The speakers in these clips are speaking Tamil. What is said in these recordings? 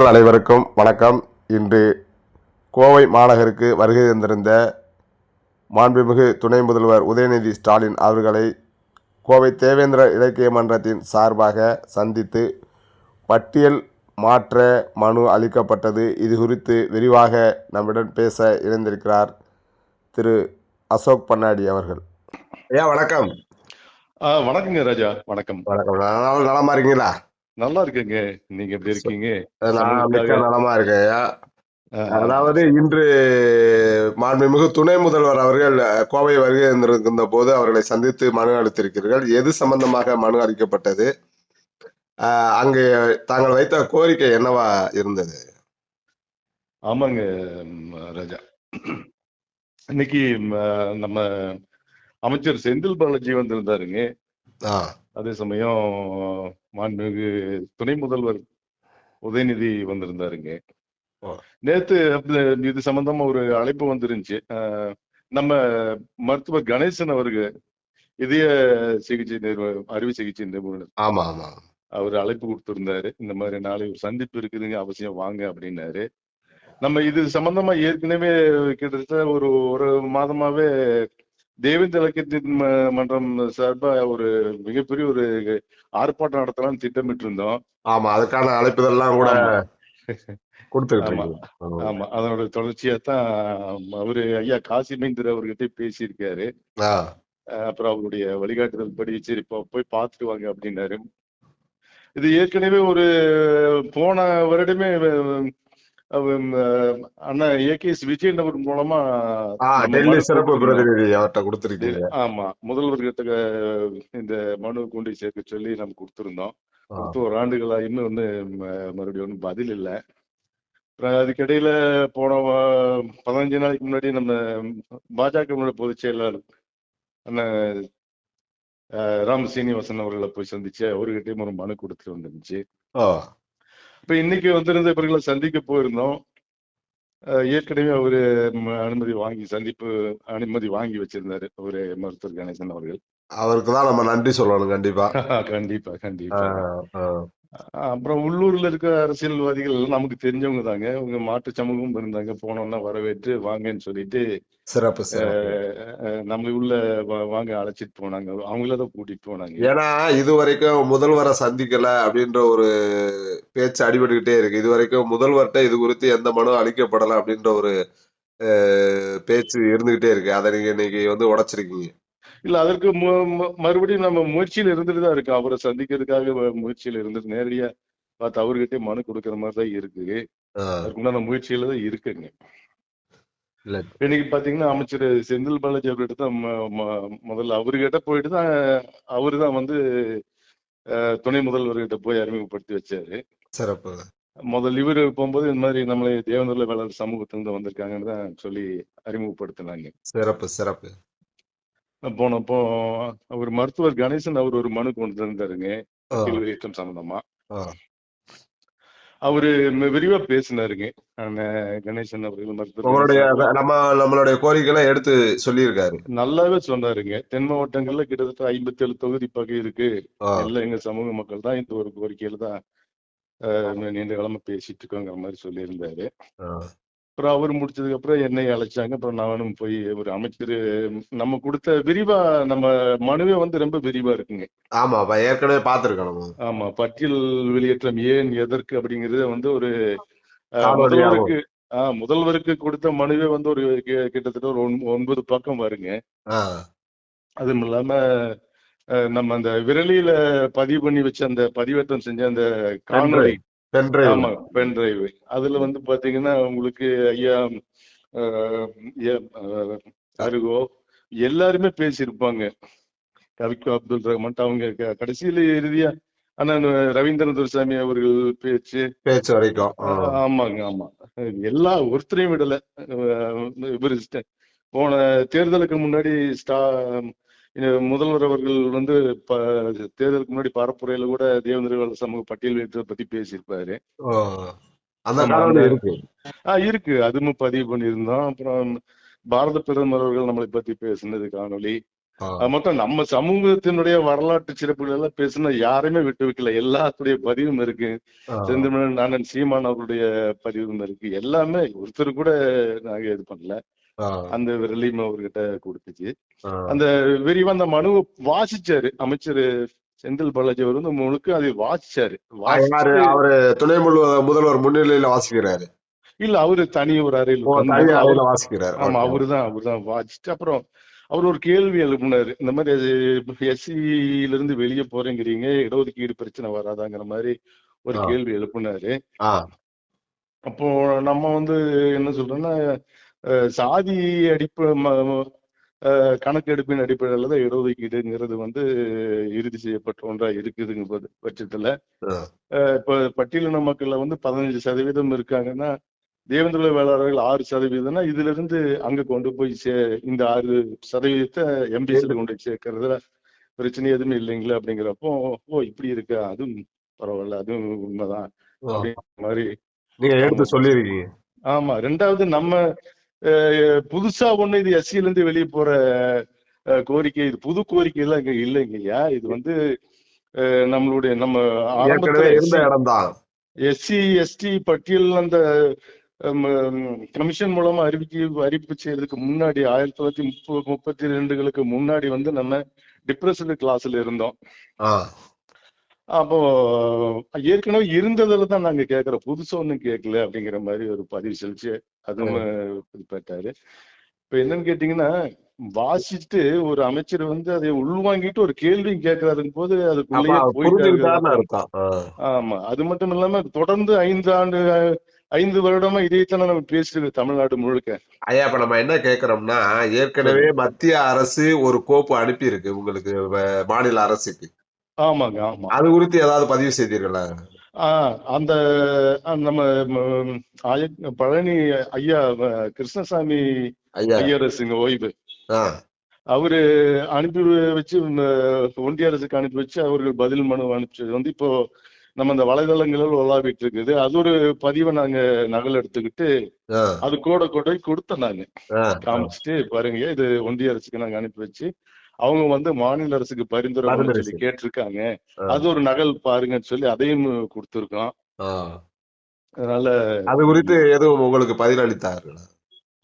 உறவுகள் அனைவருக்கும் வணக்கம். இன்று கோவை மாநகருக்கு வருகை தந்திருந்த மாண்புமிகு துணை முதல்வர் உதயநிதி ஸ்டாலின் அவர்களை கோவை தேவேந்திர இலக்கிய மன்றத்தின் சார்பாக சந்தித்து பட்டியல் மாற்ற மனு அளிக்கப்பட்டது. இது குறித்து விரிவாக நம்மிடம் பேச இணைந்திருக்கிறார் திரு அசோக் பண்ணாடி அவர்கள். ஐயா வணக்கம். வணக்கங்க ராஜா. வணக்கம். வணக்கம். நலமா இருக்கீங்களா? நல்லா இருக்குங்க. நீங்க எப்படி இருக்கீங்க? நலமா இருக்கேன். அதாவது இன்று மாண்புமிகு துணை முதல்வர் அவர்கள் கோவை வருகை தந்திருக்கின்ற போது அவர்களை சந்தித்து மனு அளித்திருக்கிறீர்கள். எது சம்பந்தமாக மனு அளிக்கப்பட்டது? அங்கே தாங்கள் வைத்த கோரிக்கை என்னவா இருந்தது? ஆமாங்க ராஜா. இன்னைக்கு நம்ம அமைச்சர் செந்தில் பாலாஜி வந்திருந்தாருங்க. அதே சமயம் மாண்புமிகு துணை முதல்வர் உதயநிதி வந்திருந்தாருங்க. நேத்து இது சம்பந்தமா ஒரு அழைப்பு வந்துருந்துச்சு. நம்ம மருத்துவர் கணேசன் அவர்கள் இதய சிகிச்சை நிறுவ அறுவை சிகிச்சை நிபுணர். ஆமா ஆமா. அவர் அழைப்பு கொடுத்திருந்தாரு. இந்த மாதிரி நாளை ஒரு சந்திப்பு இருக்குதுங்க அவசியம் வாங்க அப்படின்னாரு. நம்ம இது சம்பந்தமா ஏற்கனவே கிட்டத்தட்ட ஒரு ஒரு மாதமாவே தேவேந்திர இலக்கியத்தின் மன்றம் சார்பா ஒரு மிகப்பெரிய ஒரு ஆர்ப்பாட்டம் நடத்தலாம்னு திட்டமிட்டு இருந்தோம் ஆமா அதுக்கான அழைப்புதெல்லாம் கூட ஆமா. கொடுத்துக்கிட்டு அதனோட தொடர்ச்சியா தான் அவரு ஐயா காசி மைந்தர் அவர்கிட்ட பேசியிருக்காரு. அப்புறம் அவருடைய வழிகாட்டுதல் படி சரி போய் பார்த்துட்டு வாங்க அப்படின்னாரு. இது ஏற்கனவே ஒரு போன வருடமே அண்ணா ஏகேஎஸ் விஜயன் அவர் மூலமா டெல்லி சிறப்பு. பிரதிநிதி அவர்கிட்ட கொடுத்துருக்கீங்க. ஆமா முதல்வர்கிட்ட இந்த மனு கொண்டு சேர்க்க சொல்லி நம்ம கொடுத்திருந்தோம். கொடுத்து ஒரு ஆண்டுகளா இன்னும் வந்து மறுபடியும் ஒன்றும் பதில் இல்லை. அதுக்கிடையில போன பதினஞ்சு நாளைக்கு முன்னாடி நம்ம பாஜக பொதுச் செயலாளர் அண்ணன் ராம் சீனிவாசன் அவர்களை போய் சந்திச்சு அவர்கிட்டயும் ஒரு மனு கொடுத்துட்டு வந்துருந்துச்சு. இப்ப இன்னைக்கு வந்திருந்த இவர்களை சந்திக்க போயிருந்தோம். ஏற்கனவே அவரு அனுமதி வாங்கி சந்திப்பு அனுமதி வாங்கி வச்சிருந்தாரு. அவரு மருத்துவர் கணேசன் அவர்கள். அவருக்கு தான் நம்ம நன்றி சொல்லணும் கண்டிப்பா. கண்டிப்பா கண்டிப்பா. அப்புறம் உள்ளூர்ல இருக்க அரசியல்வாதிகள் நமக்கு தெரிஞ்சவங்க தாங்க. உங்க மாட்டு சமூகம் இருந்தாங்க. போனோம்னா வரவேற்று வாங்கன்னு சொல்லிட்டு சிறப்பு நம்மளை உள்ள வாங்க அழைச்சிட்டு போனாங்க. அவங்கள தான் கூட்டிட்டு போனாங்க. ஏன்னா இது வரைக்கும் முதல்வரை சந்திக்கல அப்படின்ற ஒரு பேச்சு அடிபட்டுக்கிட்டே இருக்கு. இது வரைக்கும் முதல்வர்கிட்ட இது குறித்து எந்த மனு அளிக்கப்படல அப்படின்ற ஒரு பேச்சு இருந்துகிட்டே இருக்கு. அதை நீங்க இன்னைக்கு வந்து உடைச்சிருக்கீங்க. இல்ல அதற்கு மறுபடியும் நம்ம முயற்சியில் இருந்துட்டு தான் இருக்கு. அவரை சந்திக்கிறதுக்காக முயற்சியில இருந்துட்டு நேரடியா பார்த்து அவர்கிட்டயே மனு கொடுக்கிற மாதிரி தான் இருக்கு. அதுக்குண்டான முயற்சியில தான் இருக்குங்க. இன்னைக்கு பாத்தீங்கன்னா அமைச்சர் செந்தில் பாலாஜி அவர்கிட்ட தான் முதல்ல அவர்கிட்ட போயிட்டு தான் அவரு தான் வந்து துணை முதல்வர்கிட்ட போய் அறிமுகப்படுத்தி வச்சாரு. சிறப்பு. முதல்ல இவரு போகும்போது இந்த மாதிரி நம்மளை தேவேந்திர வேளாளர் சமூகத்திலிருந்து வந்திருக்காங்கன்னு தான் சொல்லி அறிமுகப்படுத்தினாங்க. சிறப்பு சிறப்பு. போனப்போ அவர் மருத்துவர் கணேசன் அவர் ஒரு மனு கொண்டு வந்தாருங்க வெளியேற்றம் சம்பந்தமா. அவரு விரிவா பேசினாருங்க. கணேசன் அவர்கள் மருத்துவர் நம்ம நம்மளுடைய கோரிக்கைகளை எடுத்து சொல்லியிருக்காரு. நல்லாவே சொன்னாருங்க. தென் மாவட்டங்கள்ல கிட்டத்தட்ட ஐம்பத்தி ஏழு தொகுதி பகை இருக்கு. எல்லாம் எங்க சமூக மக்கள் தான் இந்த ஒரு கோரிக்கையில தான் நீண்ட காலமா பேசிட்டு இருக்கோங்கிற மாதிரி சொல்லியிருந்தாரு. அப்புறம் அவர் முடிச்சதுக்கு அப்புறம் என்னை அழைச்சாங்க. அப்புறம் நானும் போய் ஒரு அமைச்சர் நம்ம கொடுத்த விரிவா நம்ம மனுவே வந்து ரொம்ப விரிவா இருக்குங்க. ஆமா ஏற்கனவே பார்த்திருக்கோம் நம்ம ஆமா பட்டியல் வெளியேற்றம் ஏன் எதற்கு அப்படிங்கறத வந்து ஒரு. முதல்வருக்கு ஆஹ் முதல்வருக்கு கொடுத்த மனுவே வந்து ஒரு கிட்டத்தட்ட ஒரு ஒன்- ஒன்பது பக்கம் வருங்க. அதுவும் இல்லாம நம்ம அந்த விரலியில பதிவு பண்ணி வச்ச அந்த பதிவேற்றம் செஞ்ச அந்த காணொளி பென்டிரைவ் ஆமா பென் டிரைவ் அதுல வந்து பாத்தீங்கன்னா உங்களுக்கு ஐயா அருகோ எல்லாருமே பேசியிருப்பாங்க. கவிக்கோ அப்துல் ரஹ்மான் அவங்க கடைசியில இறுதியா அண்ணன் ரவீந்திரன் துரைசாமி அவர்கள் பேச்சு. பேச்சு வரைக்கும். ஆமாங்க ஆமா. எல்லா ஒருத்தரையும் விடல. இவரு போன தேர்தலுக்கு முன்னாடி ஸ்டா முதல்வர் அவர்கள் வந்து ப- தேர்தலுக்கு முன்னாடி பரப்புரையில கூட தேவேந்திர வேளாளர் சமூக பட்டியல் வைத்ததை பத்தி பேசியிருப்பாரு. இருக்கு. ஆஹ் இருக்கு. அதுவும் பதிவு பண்ணியிருந்தோம். அப்புறம் பாரத பிரதமர் அவர்கள் நம்மளை பத்தி பேசினது. அது மொத்தம் நம்ம சமூகத்தினுடைய வரலாற்று சிறப்புகள் எல்லாம் பேசுனா யாருமே விட்டு வைக்கல. எல்லாத்துடைய பதிவும் இருக்கு. செந்தமிழன் அண்ணன் சீமான் அவருடைய பதிவும் இருக்கு. எல்லாமே ஒருத்தர் கூட நாங்க இது பண்ணல. அந்த விரலியும் அவர்கிட்ட கொடுத்துச்சு. அந்த விரிவா அந்த மனுவை வாசிச்சாரு. அமைச்சர் செந்தில் பாலாஜி அவர் வந்து முழுக்க அதை வாசிச்சாரு. அவரு துணை முதல்வர் முன்னிலையில வாசிக்கிறாரு. இல்ல அவரு தனி ஒரு அறையில் வாசிக்கிறாரு. ஆமா. அவருதான் அவர்தான் வாசிச்சுட்டு அப்புறம் அவர் ஒரு கேள்வி எழுப்பினாரு. இந்த மாதிரி எஸ்சியில இருந்து வெளியே போறேங்கிறீங்க. இடஒதுக்கீடு பிரச்சனை வராதாங்கிற மாதிரி ஒரு. கேள்வி எழுப்பினாரு. அப்போ நம்ம வந்து என்ன சொல்றோம்னா சாதி அடிப்ப கணக்கெடுப்பின் அடிப்படையில தான் இடஒதுக்கீடுங்கிறது வந்து இறுதி செய்யப்பட்ட ஒன்றா இருக்குதுங்க பட்ச- பட்சத்துல இப்ப பட்டியலின மக்கள்ல வந்து பதினஞ்சு சதவீதம் இருக்காங்கன்னா தேவேந்திர வேளாளர்கள் ஆறு சதவீதம்னா இதுல இருந்து அங்க கொண்டு போய் சே இந்த ஆறு சதவீதத்தை எம்பிசில கொண்டு போய் சேர்க்கறதுல பிரச்சனை எதுவுமே இல்லைங்களா அப்படிங்கிறப்போ ஓ இப்படி இருக்கா அதுவும் பரவாயில்ல அதுவும் உண்மைதான் மாதிரி நீங்க எடுத்து சொல்லிருக்கீங்க ஆமா ரெண்டாவது நம்ம புதுசா ஒண்ணு இது எஸ்சில இருந்து வெளியே போற கோரிக்கை இது புது கோரிக்கை எல்லாம் இங்க இல்லைங்கய்யா. இது வந்து நம்மளுடைய நம்ம ஆரம்பத்துல இருந்த இடம் தான் எஸ்சி எஸ்டி பட்டியல் அந்த கமிஷன் மூலமா அறிவிக்க அறிவிப்பு செய்யறதுக்கு முன்னாடி ஆயிரத்தி தொள்ளாயிரத்தி முப்பது முப்பத்தி ரெண்டுகளுக்கு முன்னாடி வந்து நம்ம டிப்ரெஸ்டு கிளாஸ்ல இருந்தோம். அப்போ ஏற்கனவே இருந்ததுல தான் நாங்க கேட்கிறோம் புதுசா ஒண்ணும் கேட்கல அப்படிங்கிற மாதிரி ஒரு பதிவு செலுத்தி அதுவும் இது இப்ப என்னன்னு கேட்டீங்கன்னா வாசிச்சுட்டு ஒரு அமைச்சர் வந்து அதை உள்வாங்கிட்டு ஒரு கேள்வியும் கேட்கிறாருங்க போது அதுக்குள்ளேயே ஆ. ஆமா. அது மட்டும் இல்லாம தொடர்ந்து ஐந்து ஆண்டு ஐந்து வருடமா இதைத்தானே நம்ம பேசிட்டு தமிழ்நாடு முழுக்க. ஐயா இப்ப நம்ம என்ன கேக்குறோம்னா ஏற்கனவே மத்திய அரசு ஒரு கோப்பு அனுப்பி இருக்கு உங்களுக்கு மாநில அரசுக்கு. ஆமாங்க ஆமா. அது குறித்து ஏதாவது பதிவு செய்தீர்களா? அந்த நம்ம பழனி ஐயா கிருஷ்ணசாமி ஐயா ஐயரசுங்க ஓய்வு. அவரு அனுப்பி வச்சு ஒன்றிய அரசுக்கு அனுப்பி வச்சு அவர்கள் பதில் மனு அனுப்பிச்சது வந்து இப்போ நம்ம அந்த வலைதளங்களில் உலாவிட்டு இருக்குது அது ஒரு பதிவை நாங்க நகல் எடுத்துக்கிட்டு. அது கூட கொடுத்தோம் நாங்க ஆ. காமிச்சிட்டு பாருங்க இது ஒன்றிய அரசுக்கு நாங்க அனுப்பி வச்சு அவங்க வந்து மாநில அரசுக்கு பரிந்துரை சொல்லி. கேட்டிருக்காங்க. அது ஒரு நகல் பாருங்கன்னு சொல்லி அதையும் கொடுத்துருக்கோம். அதனால அது குறித்து எதுவும் உங்களுக்கு பதில் அளித்தார்களா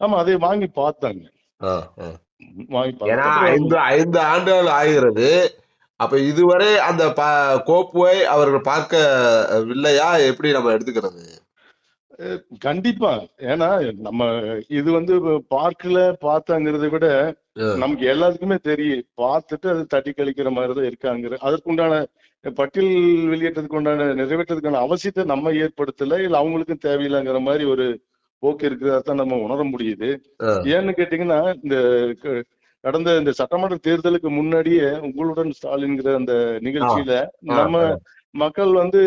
ஆமா அதை வாங்கி பார்த்தாங்க ஏன்னா ஐந்து ஐந்து ஆண்டுகள் ஆகிறது அப்ப இதுவரை அந்த கோப்புவை அவர்கள் பார்க்கவில்லையா எப்படி நம்ம எடுத்துக்கிறது கண்டிப்பா ஏன்னா நம்ம இது வந்து பார்க்கல பார்த்தாங்கிறத விட. நமக்கு எல்லாத்துக்குமே தெரியும். பார்த்துட்டு அது தட்டி கழிக்கிற மாதிரி தான் இருக்காங்கிற. அதற்குண்டான பட்டியல் வெளியேற்றதுக்கு உண்டான நிறைவேற்றதுக்கான அவசியத்தை நம்ம ஏற்படுத்தல இல்ல அவங்களுக்கும் தேவையில்லைங்கிற மாதிரி ஒரு போக்கு இருக்கிறதா தான் நம்ம உணர முடியுது. ஏன்னு கேட்டீங்கன்னா இந்த கடந்த இந்த சட்டமன்ற தேர்தலுக்கு முன்னாடியே உங்களுடன் ஸ்டாலின்ங்கிற அந்த நிகழ்ச்சியில ஆ, நம்ம மக்கள் வந்து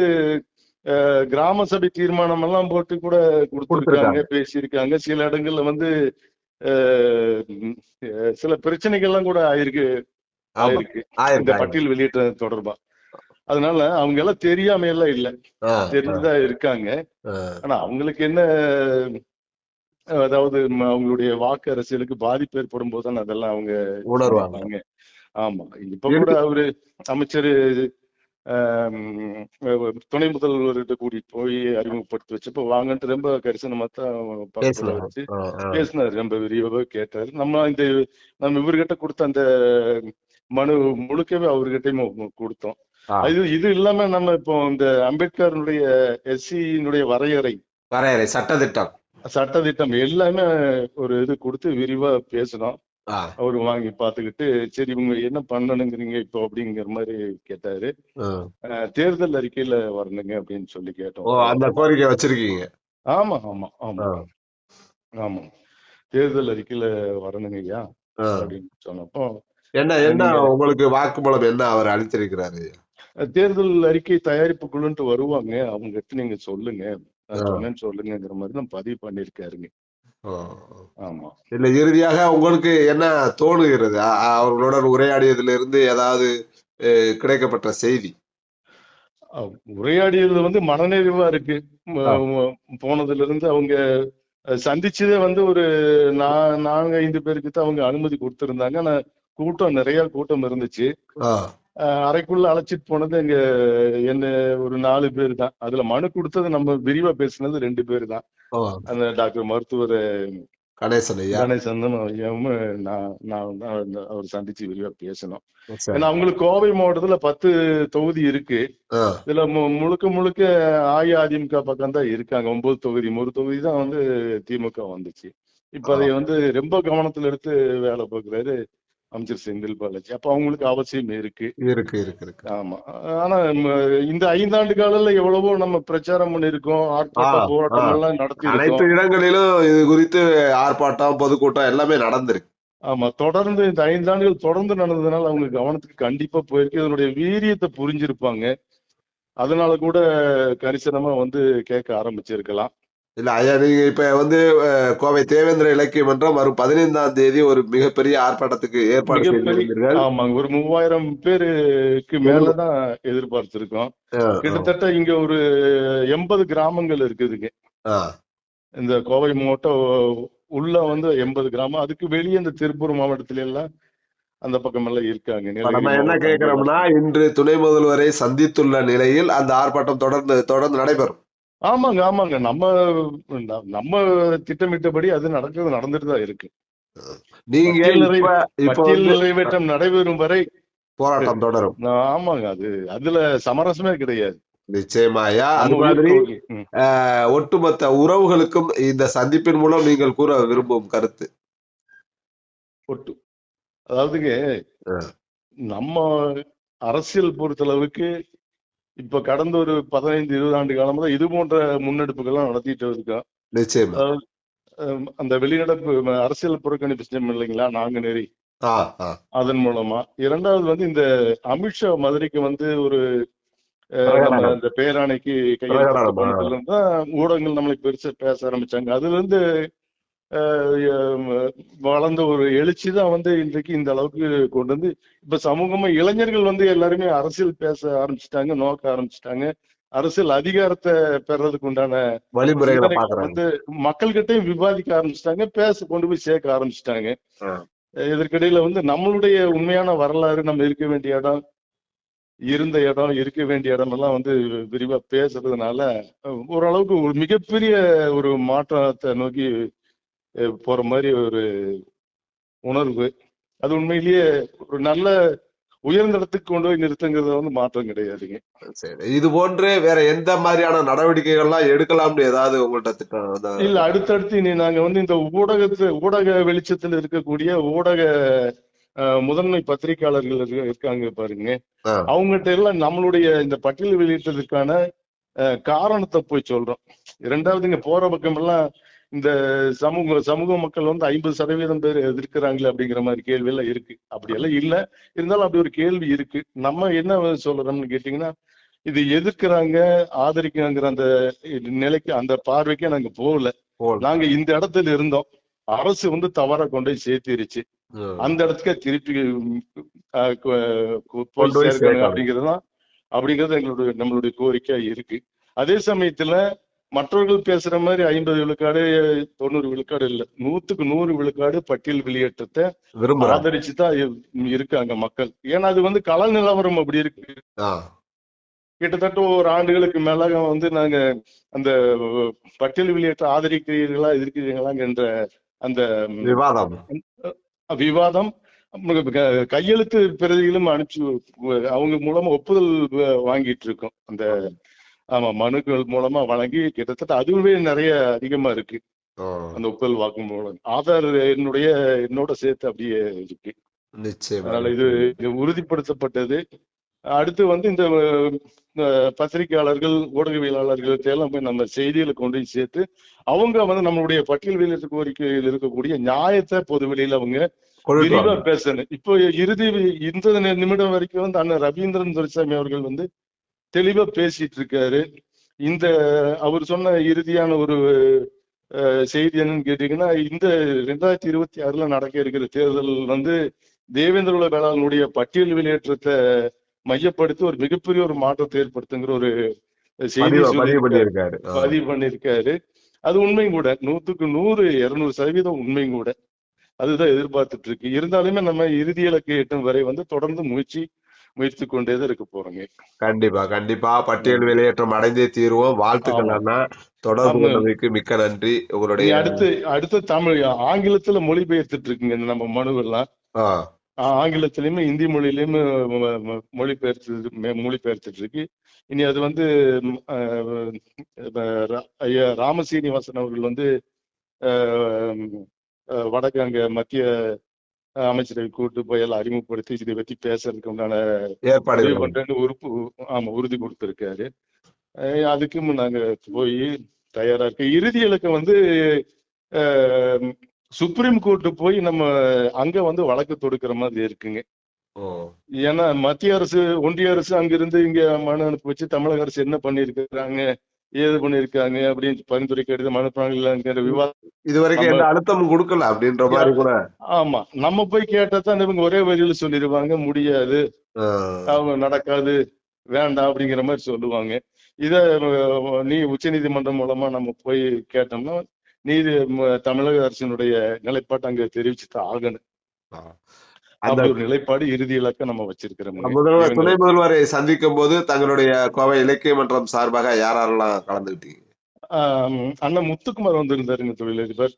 கிராம சபை தீர்மானம் எல்லாம் போட்டு கூட கொடுத்திருக்காங்க. பேசியிருக்காங்க. சில இடங்கள்ல வந்து சில பிரச்சனைகள்லாம் கூட ஆயிருக்கு. ஆயிருக்கு இந்த. பட்டியல் வெளியேற்றது தொடர்பா அதனால அவங்க எல்லாம் தெரியாம எல்லாம் இல்ல ஆ, தெரிஞ்சுதான் இருக்காங்க. ஆனா அவங்களுக்கு என்ன அதாவது அவங்களுடைய வாக்கு அரசியலுக்கு பாதிப்பு ஏற்படும் போது தான் அதெல்லாம் அவங்க உணர்வாங்க. ஆமா இப்ப கூட அவரு அமைச்சர் துணை முதல்வர்கிட்ட கூட்டிட்டு போய் அறிமுகப்படுத்தி வச்சப்ப வாங்கன்ட்டு ரொம்ப கரிசனமா தான் வச்சு. பேசினாரு ரொம்ப விரிவாக கேட்டாரு நம்ம இந்த நம்ம இவர்கிட்ட கொடுத்த அந்த மனு முழுக்கவே அவர்கிட்டயும் கொடுத்தோம். இது இது இல்லாம நம்ம இப்போ இந்த அம்பேத்கருடைய எஸ்சியினுடைய வரையறை வரையறை சட்டத்திட்டம் சட்டதிட்டம் எல்லாமே ஒரு இது கொடுத்து விரிவா பேசணும். அவரு வாங்கி பார்த்துக்கிட்டு சரி இவங்க என்ன பண்ணணுங்கிறீங்க இப்போ? அப்படிங்கிற மாதிரி கேட்டாரு. தேர்தல் அறிக்கையில வரணுங்க அப்படின்னு சொல்லி கேட்டோம். அந்த கோரிக்கை வச்சிருக்கீங்க. ஆமா ஆமா ஆமா. ஆமா. தேர்தல் அறிக்கையில வரணுங்க ஐயா. அப்படின்னு சொன்னப்போ என்ன என்ன உங்களுக்கு வாக்குமூலம் என்ன அவர் அளித்திருக்கிறாரு தேர்தல் அறிக்கை தயாரிப்பு குழுன்ட்டு வருவாங்க. அவங்க கிட்ட நீங்க சொல்லுங்க. சொன்னேன்னு சொல்லுங்கிற மாதிரி தான் பதிவு பண்ணிருக்காருங்க. ஆமா. இல்ல இறுதியாக உங்களுக்கு என்ன தோணுகிறது? அவர்களுடன் உரையாடியதுல இருந்து ஏதாவது கிடைக்கப்பட்ட செய்தி? உரையாடியது வந்து மனநிறைவா இருக்கு. போனதுல இருந்து அவங்க சந்திச்சதே வந்து ஒரு நா- நான்கு ஐந்து பேருக்கு தான் அவங்க அனுமதி கொடுத்திருந்தாங்க. ஆனா கூட்டம் நிறைய கூட்டம் இருந்துச்சு. அறைக்குள்ள அழைச்சிட்டு போனது எங்க என்ன ஒரு நாலு பேர் தான். அதுல மனு கொடுத்தது நம்ம விரிவா பேசினது ரெண்டு பேர் தான். அந்த டாக்டர் மருத்துவர் கணேசன் கணேசன் நான் அவர் சந்திச்சு விரிவா பேசணும். ஏன்னா அவங்களுக்கு கோவை மாவட்டத்துல பத்து தொகுதி இருக்கு. இதுல மு- முழுக்க முழுக்க அஇஅதிமுக பக்கம் தான் இருக்காங்க. ஒன்பது தொகுதி ஒரு தொகுதி தான் வந்து திமுக வந்துச்சு. இப்ப அதை வந்து ரொம்ப கவனத்துல எடுத்து வேலை பார்க்கிறாரு அமைச்சர் செந்தில் பாலாஜி. அப்ப அவங்களுக்கு அவசியம் இருக்கு. இருக்கு இருக்கு இருக்கு. ஆமா. ஆனா இந்த ஐந்தாண்டு காலத்துல எவ்வளவோ நம்ம பிரச்சாரம் பண்ணிருக்கோம். ஆர்ப்பாட்ட ஆ, போராட்டம். எல்லாம் நடத்தி அனைத்து இடங்களிலும் இது குறித்து ஆர்ப்பாட்டம் பொதுக்கூட்டம் எல்லாமே நடந்திருக்கு. ஆமா. தொடர்ந்து இந்த ஐந்தாண்டுகள் தொடர்ந்து நடந்ததுனால அவங்க கவனத்துக்கு கண்டிப்பா போயிருக்கு. இதனுடைய வீரியத்தை புரிஞ்சிருப்பாங்க. அதனால கூட கரிசனமா வந்து கேட்க ஆரம்பிச்சிருக்கலாம். இல்ல ஐயா நீங்க இப்ப வந்து அஹ், கோவை தேவேந்திர இலக்கிய மன்றம் வரும் பதினைந்தாம் தேதி ஒரு மிகப்பெரிய ஆர்ப்பாட்டத்துக்கு ஏற்பாடு மிகப்பெரிய செய்திருந்தீர்கள். ஆமாங்க ஒரு மூவாயிரம் பேருக்கு மேலதான் எதிர்பார்த்திருக்கோம். ஆ, ஆ, கிட்டத்தட்ட இங்க ஒரு எண்பது கிராமங்கள் இருக்குதுங்க. ஆ. இந்த கோவை மாவட்டம் உள்ள வந்து எண்பது கிராமம். அதுக்கு வெளியே இந்த திருப்பூர் மாவட்டத்துல எல்லாம் அந்த பக்கம் எல்லாம் இருக்காங்க. இப்ப நீலகிரி நம்ம என்ன மாவட்டம் கேட்கிறோம்னா இன்று துணை முதல்வரை சந்தித்துள்ள நிலையில் அந்த ஆர்ப்பாட்டம் தொடர்ந்து தொடர்ந்து நடைபெறும். ஆமாங்க ஆமாங்க. நம்ம நம்ம திட்டமிட்டபடி அது நடக்கிறது நடந்துட்டு தான் இருக்கு. நீங்க நிறைவேற்றம் நடைபெறும் வரை போராட்டம் தொடரும். ஆமாங்க. அது அதுல சமரசமே கிடையாது. நிச்சயமாயா அது மாதிரி ஒட்டுமொத்த உறவுகளுக்கும் இந்த சந்திப்பின் மூலம் நீங்கள் கூற விரும்பும் கருத்து. ஒட்டு. அதாவதுங்க. நம்ம அரசியல் பொறுத்தளவுக்கு இப்ப கடந்த ஒரு பதினைந்து இருபது ஆண்டு காலமா தான் இது போன்ற முன்னெடுப்புகள்லாம் நடத்திட்டு நிச்சயமா. அஹ், அந்த வெளிநடப்பு அரசியல் புறக்கணிப்பு செஞ்சோம் இல்லைங்களா? நாங்குநேரி. ஆ ஆ. அதன் மூலமா. இரண்டாவது வந்து இந்த அமித்ஷா மதுரைக்கு வந்து ஒரு. இந்த பேராணைக்கு கையெழுத்து ஊடகங்கள் நம்மளை பெருசா பேச ஆரம்பிச்சாங்க. அதுல இருந்து வளர்ந்த ஒரு எழுச்சி தான் வந்து இன்றைக்கு இந்த அளவுக்கு கொண்டு வந்து இப்ப சமூகமா இளைஞர்கள் வந்து எல்லாருமே அரசியல் பேச ஆரம்பிச்சிட்டாங்க நோக்க ஆரம்பிச்சிட்டாங்க. அரசியல் அதிகாரத்தை பெறதுக்கு உண்டான வழிமுறைகளை வந்து மக்கள்கிட்டயும் விவாதிக்க ஆரம்பிச்சிட்டாங்க பேச கொண்டு போய் சேர்க்க ஆரம்பிச்சிட்டாங்க. இதற்கிடையில வந்து நம்மளுடைய உண்மையான வரலாறு நம்ம இருக்க வேண்டிய இடம் இருந்த இடம் இருக்க வேண்டிய இடம் எல்லாம் வந்து விரிவா பேசுறதுனால ஓரளவுக்கு ஒரு மிகப்பெரிய ஒரு மாற்றத்தை நோக்கி போற மாதிரி ஒரு உணர்வு. அது உண்மையிலேயே ஒரு நல்ல உயர்ந்த இடத்துக்கு கொண்டு போய் நிறுத்துங்கிறது வந்து மாற்றம் கிடையாதுங்க. சரி. இது போன்று வேற எந்த மாதிரியான நடவடிக்கைகள்லாம் எடுக்கலாம்னு ஏதாவது உங்கள்ட்ட திட்டம் இல்ல அடுத்தடுத்து இனி நாங்க வந்து இந்த ஊடகத்து ஊடக வெளிச்சத்தில் இருக்கக்கூடிய ஊடக முதன்மை பத்திரிகையாளர்கள் இருக்க- இருக்காங்க பாருங்க. அவங்ககிட்ட எல்லாம் நம்மளுடைய இந்த பட்டியல் வெளியிட்டதுக்கான காரணத்தை போய் சொல்றோம். இரண்டாவது இங்க போற பக்கம் எல்லாம் இந்த சமூக சமூக மக்கள் வந்து ஐம்பது சதவீதம் பேர் எதிர்க்கிறாங்களே அப்படிங்கிற மாதிரி கேள்வி எல்லாம் இருக்கு. அப்படி எல்லாம் இல்ல. இருந்தாலும் அப்படி ஒரு கேள்வி இருக்கு. நம்ம என்ன சொல்றோம்னு கேட்டீங்கன்னா இது எதிர்க்கிறாங்க ஆதரிக்கிறாங்கிற அந்த நிலைக்கு அந்த பார்வைக்கே நாங்க போகல. நாங்க இந்த இடத்துல இருந்தோம். அரசு வந்து தவறா கொண்டு போய் சேர்த்திருச்சு. அந்த இடத்துக்கு திருப்பி சேர்க்கணும். அப்படிங்கிறது எங்களுடைய நம்மளுடைய கோரிக்கை இருக்கு. அதே சமயத்துல மற்றவர்கள் பேசுற மாதிரி ஐம்பது விழுக்காடு தொண்ணூறு விழுக்காடு இல்ல. நூத்துக்கு நூறு விழுக்காடு பட்டியல் வெளியேற்றத்தை ஆதரிச்சு தான் இருக்காங்க மக்கள். ஏன்னா அது வந்து கள நிலவரம் அப்படி இருக்கு. கிட்டத்தட்ட ஒரு ஆண்டுகளுக்கு மேல வந்து நாங்க அந்த பட்டியல் வெளியேற்ற ஆதரிக்கிறீர்களா இருக்கிறீங்களாங்கிற அந்த விவாதம். விவாதம். கையெழுத்து பிரதிகளும் அனுப்பிச்சு அவங்க மூலமா ஒப்புதல் வாங்கிட்டு இருக்கோம். அந்த ஆமா மனுக்கள் மூலமா வழங்கி கிட்டத்தட்ட அதுவே நிறைய அதிகமா இருக்கு. அந்த ஒப்புதல் வாக்குமூலம் ஆதார் என்னுடைய என்னோட சேர்த்து அப்படியே இருக்கு. அதனால இது உறுதிப்படுத்தப்பட்டது. அடுத்து வந்து இந்த பத்திரிகையாளர்கள் ஊடகவியலாளர்கள்ட்ட எல்லாம் போய் நம்ம செய்திகளை கொண்டு போய் சேர்த்து அவங்க வந்து நம்மளுடைய பட்டியல் வெளியிட்ட கோரிக்கையில் இருக்கக்கூடிய நியாயத்தை பொது வெளியில அவங்க விரிவா. பேசணும். இப்போ இறுதி இந்த நிமிடம் வரைக்கும் வந்து அண்ணன் ரவீந்திரன் துரைசாமி அவர்கள் வந்து தெளிவா பேசிட்டு இருக்காரு. இந்த அவர் சொன்ன இறுதியான ஒரு செய்தி என்னன்னு கேட்டீங்கன்னா இந்த ரெண்டாயிரத்தி இருபத்தி ஆறுல நடக்க இருக்கிற தேர்தல் வந்து தேவேந்திர வேளாளனுடைய பட்டியல் வெளியேற்றத்தை மையப்படுத்தி ஒரு மிகப்பெரிய ஒரு மாற்றத்தை ஏற்படுத்துங்கிற ஒரு செய்தி. பதிவு பண்ணியிருக்காரு. அது உண்மையும் கூட நூத்துக்கு நூறு இருநூறு சதவீதம் உண்மையும் கூட. அதுதான் எதிர்பார்த்துட்டு இருக்கு. இருந்தாலுமே நம்ம இறுதி இலக்கு எட்டும் வரை வந்து தொடர்ந்து முயற்சி முயற்சி கொண்டே தான் இருக்க போறோங்க கண்டிப்பா கண்டிப்பா. பட்டியல் வெளியேற்றம் அடைந்தே தீருவோம். வாழ்த்துக்கள். அண்ணா. தொடர்பு ஆமா. கொண்டமைக்கு மிக்க நன்றி. உங்களுடைய அடுத்து அடுத்த தமிழ் ஆங்கிலத்துல மொழிபெயர்த்துட்டு இருக்குங்க இந்த நம்ம மனுவெல்லாம். ஆங்கிலத்திலயுமே இந்தி மொழியிலயுமே மொழிபெயர்த்து மொழிபெயர்த்துட்டு இருக்கு. இனி அது வந்து ஐயா ராமசீனிவாசன் அவர்கள் வந்து வடக்கு அங்க மத்திய அமைச்சரவை கூட்டு போய் எல்லாம் அறிமுகப்படுத்தி இதை பத்தி பேசுறதுக்கு உண்டான ஏற்பாடு பண்றேன்னு உறுப்பு ஆமா உறுதி கொடுத்திருக்காரு. அதுக்கும் நாங்க போய் தயாரா இருக்கோம் இறுதி இலக்கம் வந்து சுப்ரீம் கோர்ட் போய் நம்ம அங்க வந்து வழக்கு தொடுக்கிற மாதிரி இருக்குங்க. ஏன்னா மத்திய அரசு ஒன்றிய அரசு அங்கிருந்து இங்க மனு அனுப்பி வச்சு தமிழக அரசு என்ன பண்ணிருக்காங்க ஏது பண்ணிருக்காங்க அப்படின்னு பரிந்துரை கடிதம் அனுப்புறாங்கிற விவாதம் இதுவரைக்கும் எந்த அழுத்தமும் கொடுக்கல அப்படின்ற மாதிரி கூட. ஆமா நம்ம போய் கேட்டா தான் இவங்க ஒரே வரியில சொல்லிடுவாங்க முடியாது அவங்க நடக்காது வேண்டாம் அப்படிங்கிற மாதிரி சொல்லுவாங்க. இத நீ உச்சநீதிமன்றம் மூலமா நம்ம போய் கேட்டோம்னா நீதி தமிழக அரசினுடைய நிலைப்பாட்டை அங்க தெரிவிச்சு தான் ஆகணும். அந்த ஒரு நிலைப்பாடு இறுதி இலக்க நம்ம வச்சிருக்கிறோம் முதல்வர் துணை முதல்வரை சந்திக்கும் போது தங்களுடைய கோவை இலக்கிய மன்றம் சார்பாக யாரெல்லாம் கலந்துக்கிட்டீங்க? அண்ணன் முத்துக்குமார் தொழிலதிபர்.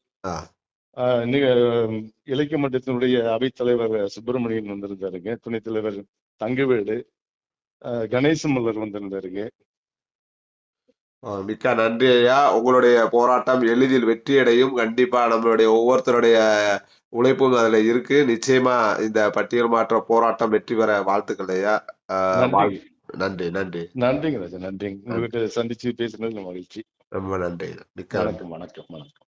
ஆஹ் நீங்க அஹ், இலக்கிய மன்றத்தினுடைய அவைத்தலைவர் சுப்பிரமணியன் வந்திருந்தாருங்க. துணைத் தலைவர் தங்கவேலு ஆஹ் கணேசன் மல்லர் வந்திருந்தாருங்க. மிக்க நன்றி ஐயா உங்களுடைய போராட்டம் எளிதில் வெற்றியடையும். கண்டிப்பா நம்மளுடைய ஒவ்வொருத்தருடைய உழைப்பும் அதுல இருக்கு. நிச்சயமா இந்த பட்டியல் மாற்ற போராட்டம் வெற்றி பெற வாழ்த்துக்கள் ஐயா. நன்றி. நன்றி நன்றி. நன்றிங்க ராஜா நன்றிங்க உங்ககிட்ட சந்திச்சு பேசுனதுல மகிழ்ச்சி. ரொம்ப நன்றி வணக்கம் வணக்கம் வணக்கம்.